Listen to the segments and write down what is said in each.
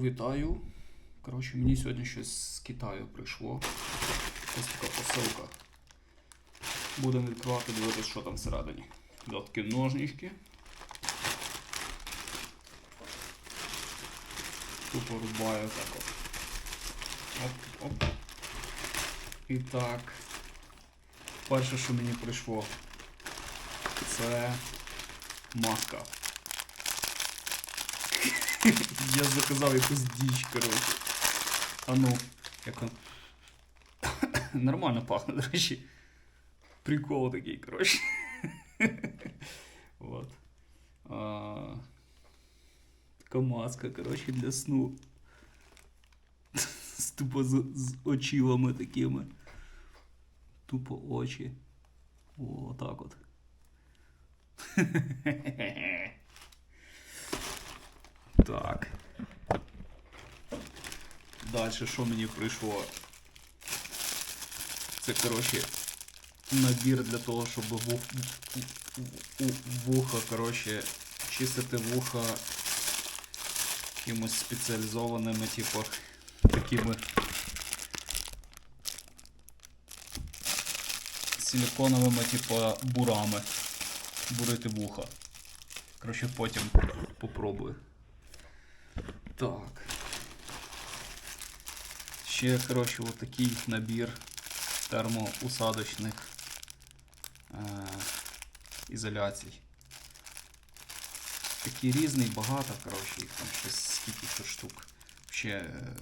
Вітаю. Коротше, мені сьогодні щось з Китаю прийшло. Ось така посилка. Будемо відкривати, дивитися, що там всередині. Да, такі ножнички. Тупо рубаю так от. Оп, оп. І так. Перше, що мені прийшло, це маска. Я заказав якусь діч, коротше. А ну, як он. Нормально пахне, до речі. Прикол такий, коротше. Вот. А, така маска, коротше, для сну. З Тупо з, з очилами такими. Тупо очі. О, так от. Так. Далі, що мені прийшло? Це, коротше, набір для того, щоб вуха, коротше, чистити вуха якимось спеціалізованими, типу, такими силиконовими, типу, бурами. Бурити вуха. Коротше, потім попробую. Так. Ще, коротше, от такий набір термоусадочних е, ізоляцій. Такий різний, багато, коротше, їх там щось скільки тут штук. Ще. е,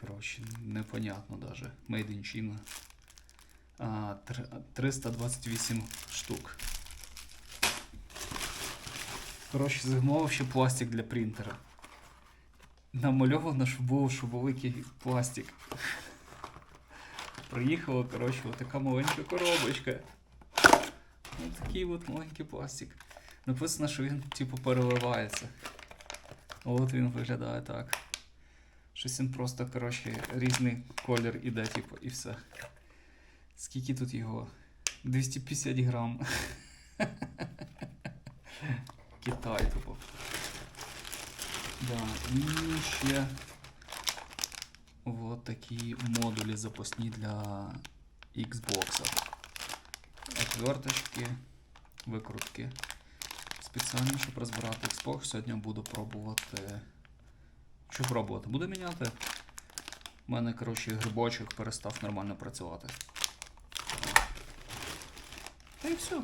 Коротше, непонятно даже. Made in China. А, 328 штук. Коротше, замовив ще пластик для принтера. Намальовано, що був великий пластик. Приїхала, коротше, така маленька коробочка. Ось такий от маленький пластик. Написано, що він, типу, переливається. От він виглядає так. Щось він просто, коротше, різний колір іде, типу, і все. Скільки тут його? 250 грам. Китай тупо. Да, і ще вот такі модулі запасні для Xbox. Отверточки, викрутки. Спеціально, щоб розбирати Xbox, сьогодні буду пробувати. Що пробувати? Буду міняти. У мене, коротше, грибочок перестав нормально працювати. Та і все.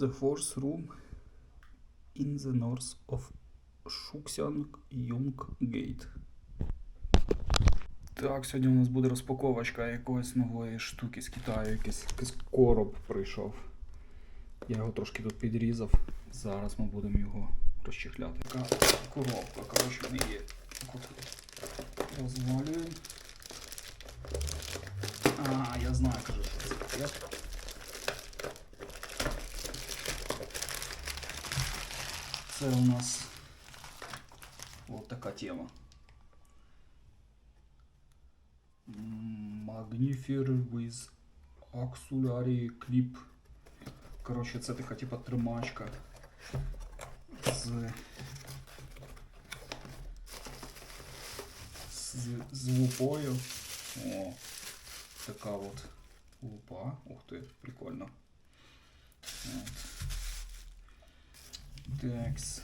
The Force Room in the north of Yong Gate. Так, сьогодні у нас буде розпаковочка якоїсь нової штуки з Китаю, якийсь, якийсь короб прийшов. Я його трошки тут підрізав. Зараз ми будемо його розчехляти. Така коробка, коротше, так от розвалюємо. А, я знаю, кажу, що це У нас от така тема. Magnifier with Auxiliary Clip. Коротше, це така типа тримачка з, з, з лупою. О, така от лупа. Ух ти, прикольно. От. Такс.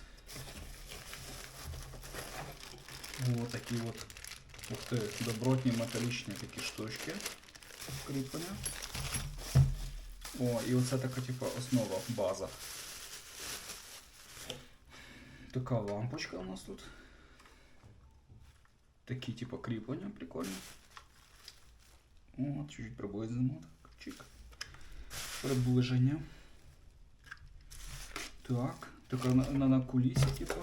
Вот такі от. Ух ти, добротні металічні такі штучки. Кріплення. О, і оце така типу основа, база. Така лампочка у нас тут. Такі типу кріплення, прикольні. О, чуть-чуть приблизимо. Так, чик. Приближення. Так, Така на, на, на кулісі, типу.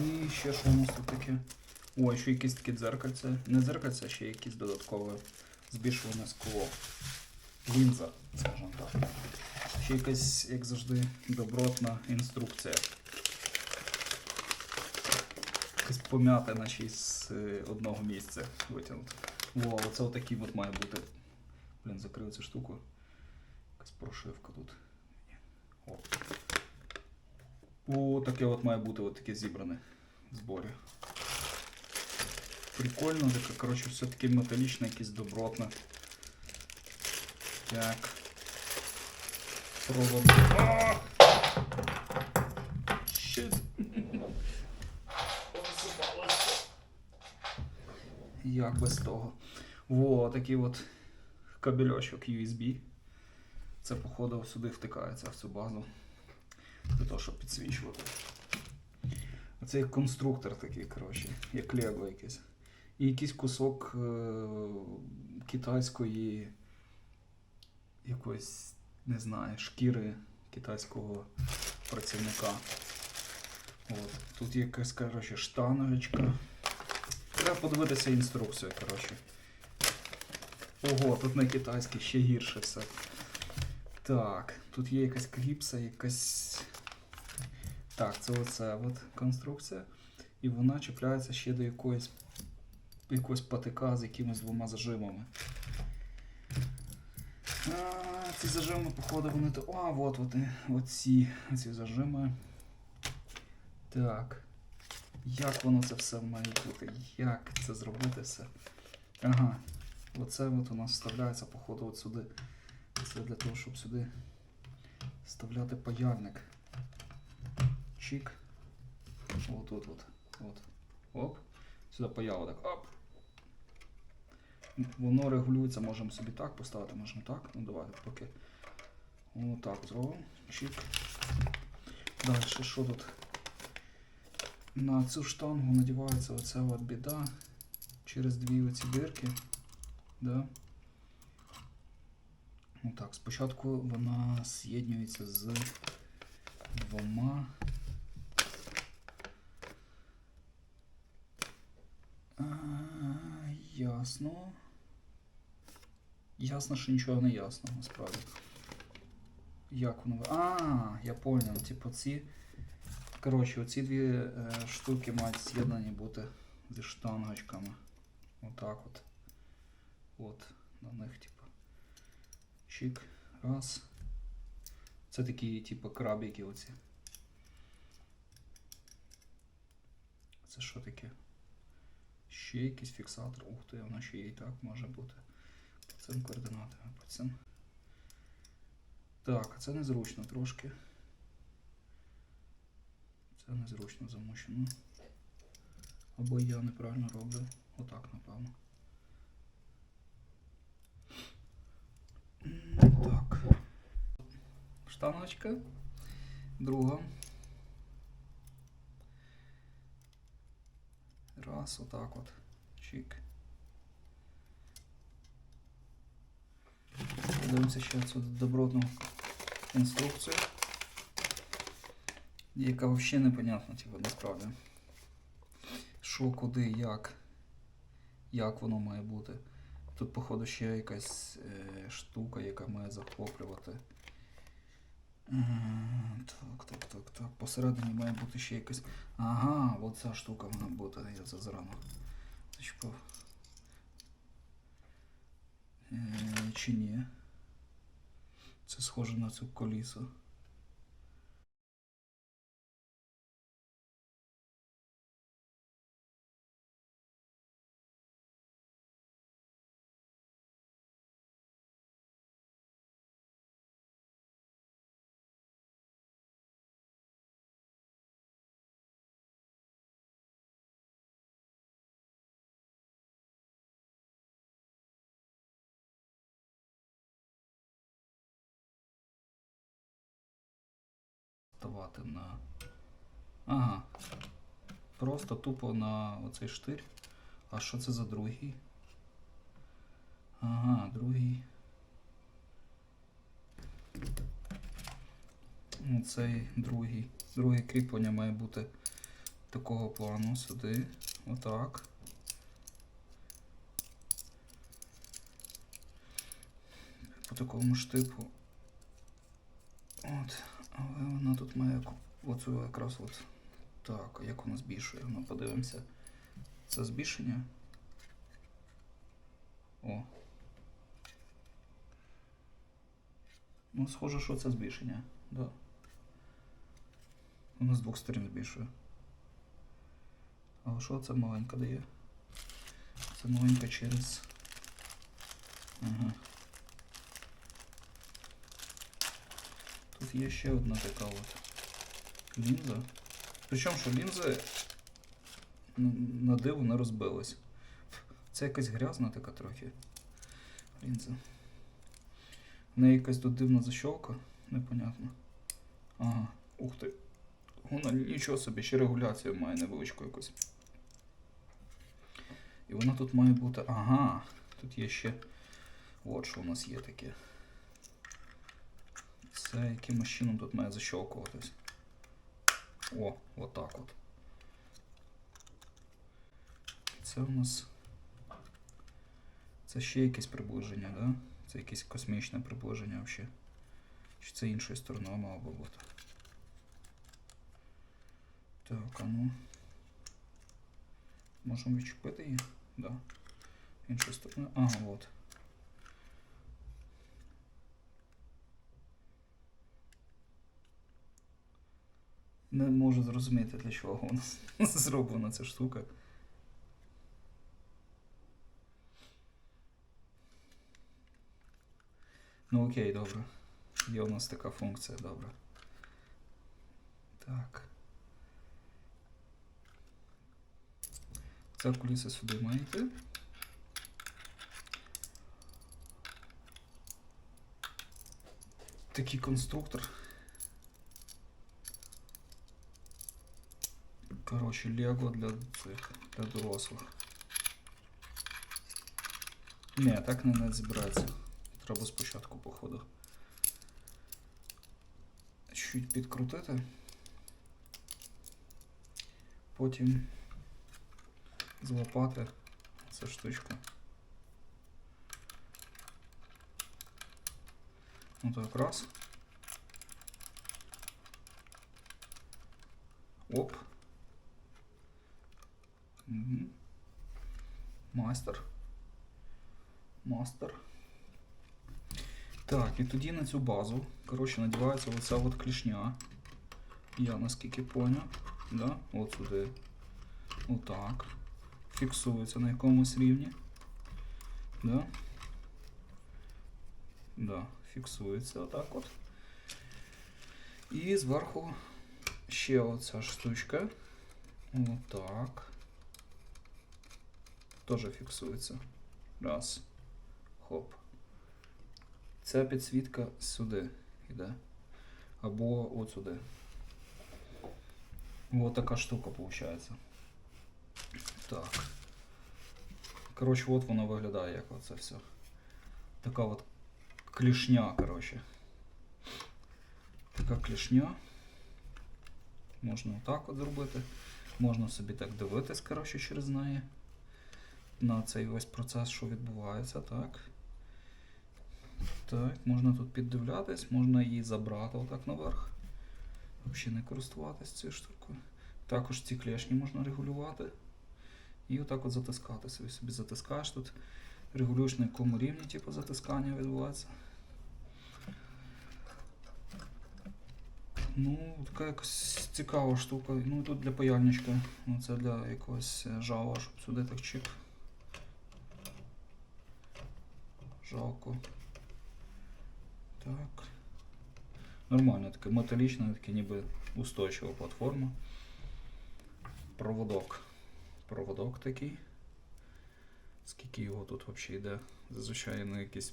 І ще що у нас тут таке? О, ще якесь таке дзеркальце. Не дзеркальце, а ще якесь додаткове збільшуване скло. Лінза, скажімо так. Ще якась, як завжди, добротна інструкція. Якась пом'ята, наче з е, одного місця витягнута. О, оце отакий от має бути. Блін, закрив цю штуку. Якась прошивка тут. О. О, таке от має бути от таке зібране в зборі. Прикольно, таке, коротше, все таке металічне, якесь добротне. Так. Пробуємо. Щит. Як без того. Во, такий от кабельочок USB. Це, походу, сюди втикається в цю базу. Для того, щоб підсвічувати. Оце як конструктор такий, коротше, як лего якийсь. І якийсь кусок е- китайської якоїсь, не знаю, шкіри китайського працівника. От. Тут якась, коротше, штаночка. Треба подивитися інструкцію, коротше. Ого, тут на китайській ще гірше все. Так, тут є якась кліпса, якась. Так, це оце от конструкція. І вона чіпляється ще до якоїсь якогось патика з якимись двома зажимами. А, ці зажими, походу, вони то. А, от вони. Оці, оці зажими. Так. Як воно це все має бути? Як це зробити все? Ага. Оце от у нас вставляється, походу, от сюди. Це для того, щоб сюди вставляти паяльник. Чик. От тут от. От. Оп. Сюди паяло так. Оп. Воно регулюється, можемо собі так поставити, можемо так. Ну давайте поки. Отак зробимо. Чик. Далі, що тут? На цю штангу надівається оця от біда через дві оці дирки. Да? Ну спочатку вона з'єднується з двома. Ясно. Ясно, що нічого не ясно, насправді. Як воно. А, я понял. Типу ці. Коротше, оці дві е, штуки мають з'єднані бути зі штангочками. Отак от. От, на них, типу. Чик. Раз. Це такі, типу, крабики оці. Це що таке? Ще якийсь фіксатор. Ух ти, воно ще і так може бути. Пацан координати. Пацан. Так, це незручно трошки. Це незручно замучено. Або я неправильно роблю. Отак, напевно. Так. Штаночка. Друга. Раз, отак от. Чик. Подивимося ще цю добротну інструкцію. Яка взагалі непонятна, типу, насправді. Що, куди, як. Як воно має бути. Тут, походу, ще якась е, штука, яка має захоплювати. Так, так, так, так. Посередині має бути ще якась. Ага, оця штука вона буде, я це зрано. Зачепив. Е, чи ні? Це схоже на цю колісо. Ставати на. Ага. Просто тупо на оцей штир. А що це за другий? Ага, другий. Ну, Цей другий. Друге кріплення має бути такого плану сюди. Отак. По такому штипу. От. Але вона тут має оцю якраз от. Так, як вона збільшує? Ну, подивимося. Це збільшення. О. Ну, схоже, що це збільшення. Да. Воно з двох сторін збільшує. Але що це маленька дає? Це маленька через. Ага. Тут є ще одна така от лінза. Причому, що лінзи на диво не розбились. Це якась грязна така трохи лінза. В неї якась тут дивна защолка, непонятно. Ага, ух ти. Вона нічого собі, ще регуляцію має невеличку якусь. І вона тут має бути. Ага, тут є ще. От що у нас є таке. Це якимось чином тут має защолкуватись. О, отак от. Це у нас. Це ще якесь приближення, да? Це якесь космічне приближення взагалі. Чи це іншою стороною мало би бути? Так, а ну. Можемо відчепити її? Да. Іншою стороною. Ага, от. Не можу зрозуміти, для чого вона зроблена ця штука. Ну окей, добре. Є у нас така функція, добре. Так. Ця куліса сюди має. Такий конструктор. Коротше, Лего для цих для дорослих. Ні, так не, не збирається. Треба спочатку, походу. Чуть підкрутити. Потім злопати цю штучку. Ну так раз. Оп. Угу. Майстер. Мастер. Так, і тоді на цю базу, коротше, надівається оця от клішня. Я наскільки поняв. Да? От сюди. Отак. Фіксується на якомусь рівні. Да? Да, фіксується отак от. І зверху ще оця штучка. Отак. Теж фіксується. Раз. Хоп. Ця підсвітка сюди йде. Або от сюди. Ось така штука виходить. Так. Коротше, от воно виглядає, як оце все. Така от клішня, коротше. Така клішня. Можна отак от зробити. Можна собі так дивитись, коротше, через неї. На цей весь процес, що відбувається, так. Так, можна тут піддивлятись, можна її забрати отак наверх. Взагалі не користуватись цією штукою. Також ці клешні можна регулювати. І отак от затискати. Собі собі затискаєш тут. Регулюєш на якому рівні типу, затискання відбувається. Ну, така якась цікава штука. Ну тут для паяльничка. Ну, це для якогось жала, щоб сюди так чик. Жалко. Так. Нормально, таке металічна, таке ніби устойчива платформа. Проводок. Проводок такий. Скільки його тут взагалі йде? Зазвичай на якісь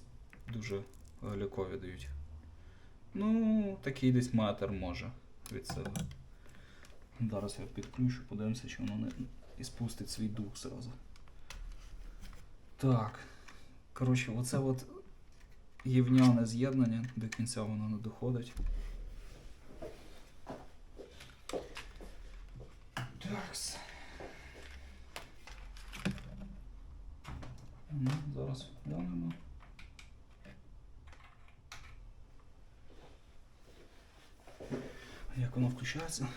дуже галікові дають. Ну, такий десь метр може від себе. Зараз я підключу, подивимося, чи воно не і спустить свій дух зразу. Так. Коротше, оце от євняне з'єднання, до кінця воно не доходить. Такс. Ну, зараз глянемо. Як воно включається?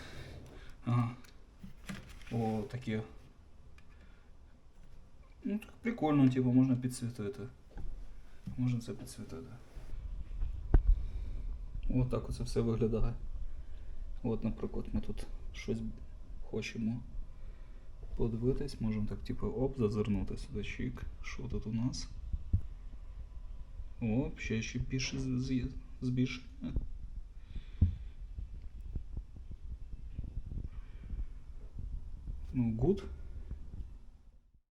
Ага. О, таке. Ну, так прикольно, типу, можна підсвітити. Можна це підсвітити. Ось так оце все виглядає. От, наприклад, ми тут щось хочемо подивитись, можемо так, типу, оп, зазирнути сюди чик. Що тут у нас? Оп, ще ще більше збільшення. Ну, good.